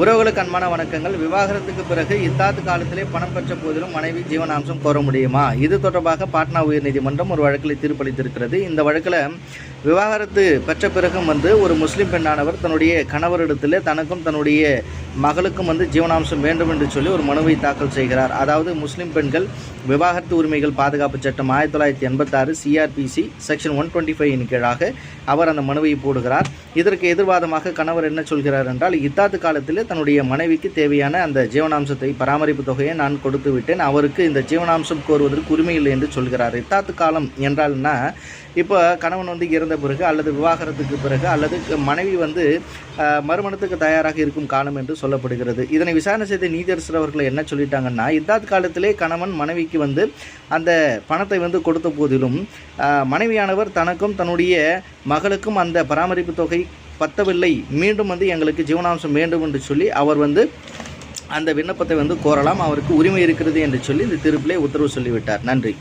உறவுகளுக்கு அன்பான வணக்கங்கள். விவாகரத்துக்கு பிறகு இத்தாத்து காலத்திலே பணம் பெற்ற போதிலும் மனைவி ஜீவனாம்சம் கோர முடியுமா? இது தொடர்பாக பாட்னா உயர்நீதிமன்றம் ஒரு வழக்கில் தீர்ப்பளித்திருக்கிறது. இந்த வழக்கில் விவாகரத்து பெற்ற பிறகும் வந்து ஒரு முஸ்லீம் பெண்ணானவர் தன்னுடைய கணவரிடத்தில் தனக்கும் தன்னுடைய மகளுக்கும் வந்து ஜீவனாம்சம் வேண்டும் என்று சொல்லி ஒரு மனுவை தாக்கல் செய்கிறார். அதாவது முஸ்லீம் பெண்கள் விவாகரத்து உரிமைகள் பாதுகாப்பு சட்டம் ஆயிரத்தி தொள்ளாயிரத்தி எண்பத்தாறு CRPC section one twenty five கீழாக அவர் அந்த மனுவை போடுகிறார். இதற்கு எதிர்வாதமாக கணவர் என்ன சொல்கிறார் என்றால் இத்தாத்து காலத்தில் தன்னுடைய மனைவிக்கு தேவையான அந்த ஜீவனாம்சத்தை பராமரிப்பு தொகையை நான் கொடுத்து விட்டேன். அவருக்கு இந்த ஜீவனாம்சம் கோருவதற்கு உரிமை இல்லை என்று சொல்கிறார். இத்தாத்து காலம் என்றால்னா இப்போ கணவன் வந்து இறந்த பிறகு அல்லது விவாகரத்துக்கு பிறகு அல்லது மனைவி வந்து மறுமணத்துக்கு தயாராக இருக்கும் காலம் என்று சொல்லப்படுகிறது. இதனை விசாரணை செய்த நீதியரசர் அவர்கள் என்ன சொல்லிட்டாங்கன்னா இத்தாத் காலத்திலே கணவன் மனைவிக்கு வந்து அந்த பணத்தை வந்து கொடுத்த போதிலும் மனைவியானவர் தனக்கும் தன்னுடைய மகளுக்கும் அந்த பராமரிப்பு தொகை பத்தவில்லை. மீண்டும் வந்து எங்களுக்கு ஜீவனாம்சம் வேண்டும் என்று சொல்லி அவர் வந்து அந்த விண்ணப்பத்தை வந்து கோரலாம். அவருக்கு உரிமை இருக்கிறது என்று சொல்லி இந்த தீர்ப்பிலே உத்தரவு சொல்லிவிட்டார். நன்றி.